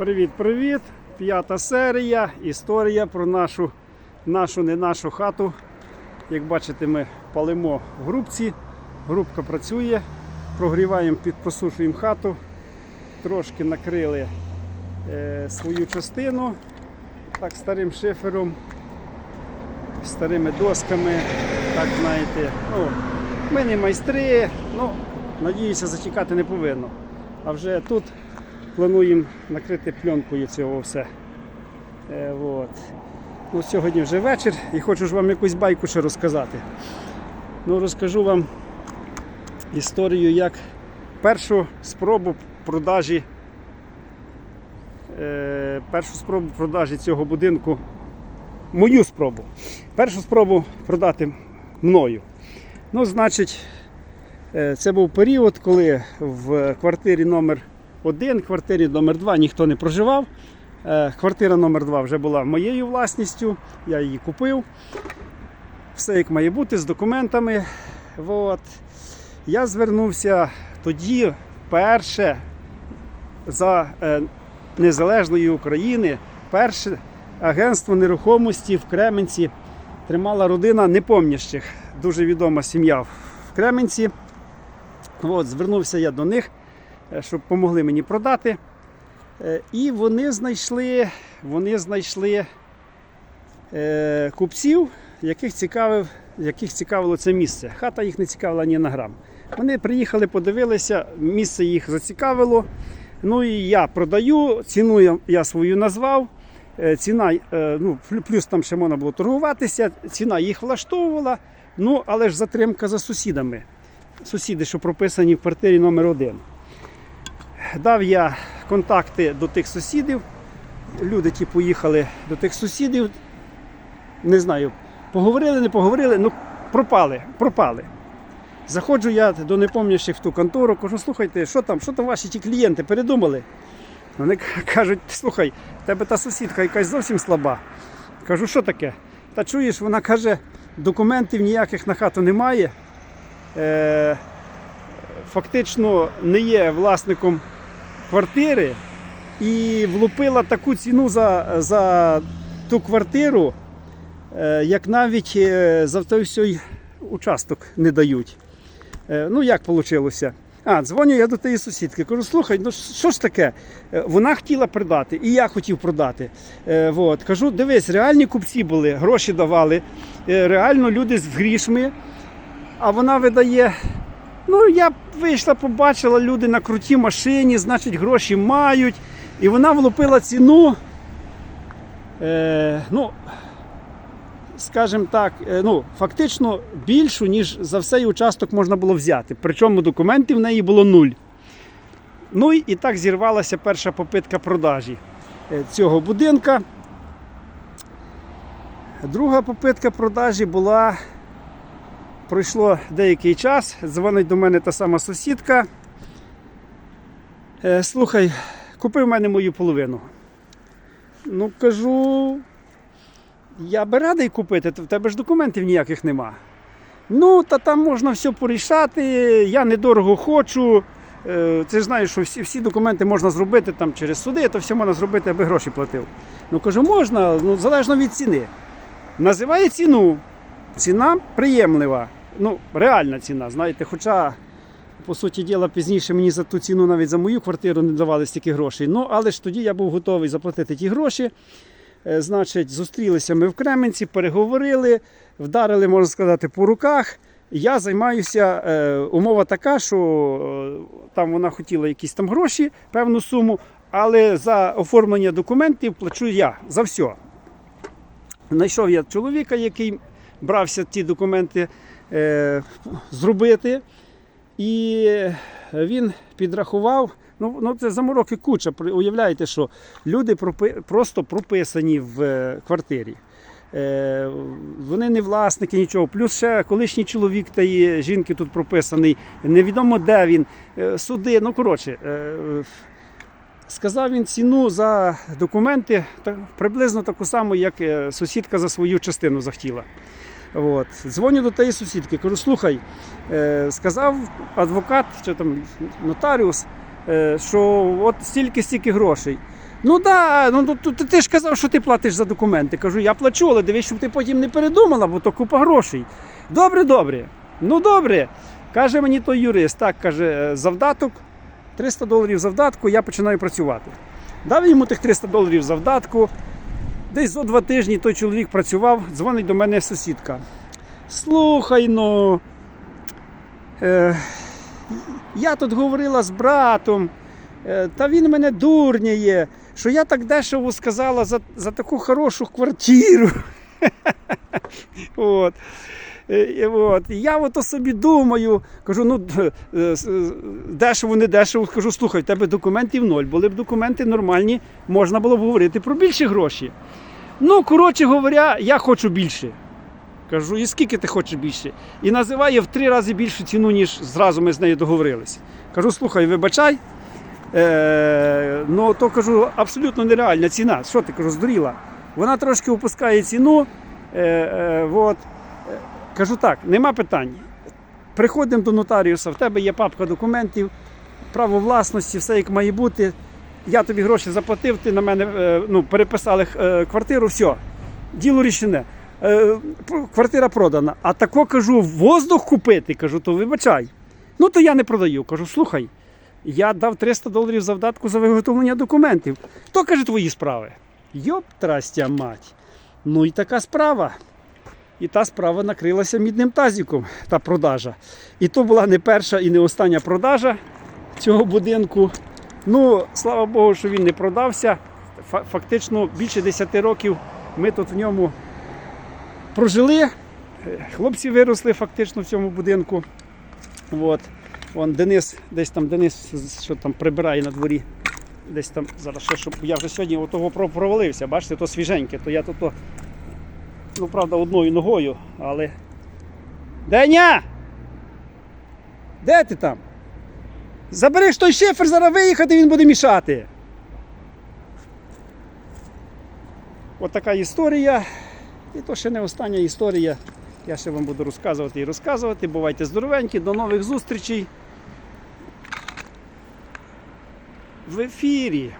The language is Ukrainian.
Привіт-привіт! П'ята серія. Історія про нашу, нашу не нашу хату. Як бачите, ми палимо в грубці. Грубка працює, прогріваємо, підпросушуємо хату. Трошки накрили е, свою частину так старим шифером, старими досками. Так знаєте, ну, ми не майстри, ну, надіюся, зачекати не повинно. А вже тут плануємо накрити пленкою цього все. Е, от. Ну, сьогодні вже вечір і хочу ж вам якусь байку ще розказати. Ну, розкажу вам історію, як першу спробу продажі, е, першу спробу продажі цього будинку, мою спробу. Першу спробу продати мною. Ну, значить, е, це був період, коли в квартирі номер 1, квартирі номер 2 ніхто не проживав. Е, Квартира номер 2 вже була моєю власністю, я її купив. Все як має бути з документами. От. Я звернувся тоді вперше за е, незалежної України, перше агентство нерухомості в Кременці тримала родина непомнящих. Дуже відома сім'я в Кременці. От, звернувся я до них, щоб допомогли мені продати. Е, І вони знайшли, вони знайшли е, купців, яких, цікавив, яких цікавило це місце. Хата їх не цікавила ні на грам. Вони приїхали, подивилися, місце їх зацікавило. Ну і я продаю, ціну я, свою назвав. Е, Ціна, е, ну, плюс там ще можна було торгуватися, ціна їх влаштовувала, ну але ж затримка за сусідами. Сусіди, що прописані в квартирі номер 1 Дав я контакти до тих сусідів. Люди ті поїхали до тих сусідів. Не знаю, поговорили, не поговорили, ну пропали, пропали. Заходжу я до непомнящих в ту контору, кажу, слухайте, що там, що там ваші ті клієнти передумали? Вони кажуть, слухай, в тебе та сусідка якась зовсім слаба. Кажу, що таке? Та чуєш, вона каже, документів ніяких на хату немає. Е, фактично не є власником квартири і влупила таку ціну за, за ту квартиру, е, як навіть е, за той всій участок не дають. Е, Ну, як вийшло? А, дзвоню я до тієї сусідки. Кажу, слухай, ну що ж таке? Вона хотіла продати, і я хотів продати. Е. Кажу, дивись, реальні купці були, гроші давали, реально люди з грішми, а вона видає. Ну, я вийшла, побачила люди на крутій машині, значить, гроші мають. І вона влупила ціну. Е, ну, скажімо так, е, ну, фактично більшу, ніж за всей участок можна було взяти. Причому документів в неї було нуль. Ну і так зірвалася перша попитка продажі е, цього будинка. Друга попитка продажі була. Пройшло деякий час, дзвонить до мене та сама сусідка. Е, слухай, купи в мене мою половину. Ну, кажу, я би радий купити, в тебе ж документів ніяких нема. Ну, та там можна все порішати, я недорого хочу. Е, Ти знаєш, що всі, всі документи можна зробити там через суди, то все можна зробити, аби гроші платив. Ну кажу, можна, ну залежно від ціни. Називає ціну. Ціна приємлива. Ну, реальна ціна, знаєте, хоча, по суті діла, пізніше мені за ту ціну навіть за мою квартиру не давали стільки грошей. Ну, але ж тоді я був готовий заплатити ті гроші. Е, Значить, зустрілися ми в Кременці, переговорили, вдарили, можна сказати, по руках. Я займаюся, е, умова така, що е, там вона хотіла якісь там гроші, певну суму, але за оформлення документів плачу я за все. Знайшов я чоловіка, який брався ті документи зробити. І він підрахував. Ну, ну це замороки куча. Уявляєте, що люди пропи- просто прописані в е, квартирі. Е, вони не власники нічого. Плюс ще колишній чоловік та тієї жінки тут прописаний. Невідомо де він. Е, суди. Ну, коротше, е, сказав він ціну за документи приблизно таку саму, як е, сусідка за свою частину захотіла. От. Дзвоню до тієї сусідки, кажу, слухай, е, сказав адвокат чи там нотаріус, е, що от стільки-стільки грошей. Ну да, ну то- то ти ж казав, що ти платиш за документи. Кажу, я плачу, але дивись, щоб ти потім не передумала, бо то купа грошей. Добре, добре. Ну добре. Каже мені той юрист, так каже, «е, завдаток, 300 доларів завдатку, я починаю працювати. Дав йому тих 300 доларів завдатку. Десь за два тижні той чоловік працював, дзвонить до мене сусідка. Слухай ну. Е, я тут говорила з братом, е, та він мене дурняє, що я так дешево сказала за, за таку хорошу квартиру. От. Е, От. Я ото собі думаю, кажу, ну е, е, дешево, не дешево. Кажу, слухай, в тебе документів ноль. Були б документи нормальні, можна було б говорити про більші гроші. Ну, коротше говоря, я хочу більше. Кажу, і скільки ти хочеш більше? І називає в три рази більшу ціну, ніж зразу ми з нею договорилися. Кажу, слухай, вибачай. Е, ну, то кажу, абсолютно нереальна ціна. Що ти кажу, здуріла? Вона трошки опускає ціну. Е, е, от. Кажу так, нема питань. Приходимо до нотаріуса, в тебе є папка документів, право власності, все як має бути. Я тобі гроші заплатив, ти на мене е, ну, переписали е, квартиру, все. Діло рішене. Е, квартира продана. А тако кажу, воздух купити, кажу, то вибачай. Ну то я не продаю. Кажу, слухай, я дав 300 доларів завдатку за виготовлення документів. То каже твої справи. Йоп, трастя мать. Ну і така справа. І та справа накрилася мідним тазіком, та продажа. І то була не перша і не остання продажа цього будинку. Ну, слава Богу, що він не продався. Фактично більше 10 років ми тут в ньому прожили. Е, Хлопці виросли фактично в цьому будинку. От. Вон Денис, десь там Денис що там прибирає на дворі. Десь там зараз ще, щоб я вже сьогодні отого провалився, бачите, то свіженьке, то я то, ну правда, одною ногою, але. Деня! Де ти там? Забери ж той шифер, зараз виїхати, він буде мішати. От така історія. І то ще не остання історія. Я ще вам буду розказувати і розказувати. Бувайте здоровенькі, до нових зустрічей в ефірі.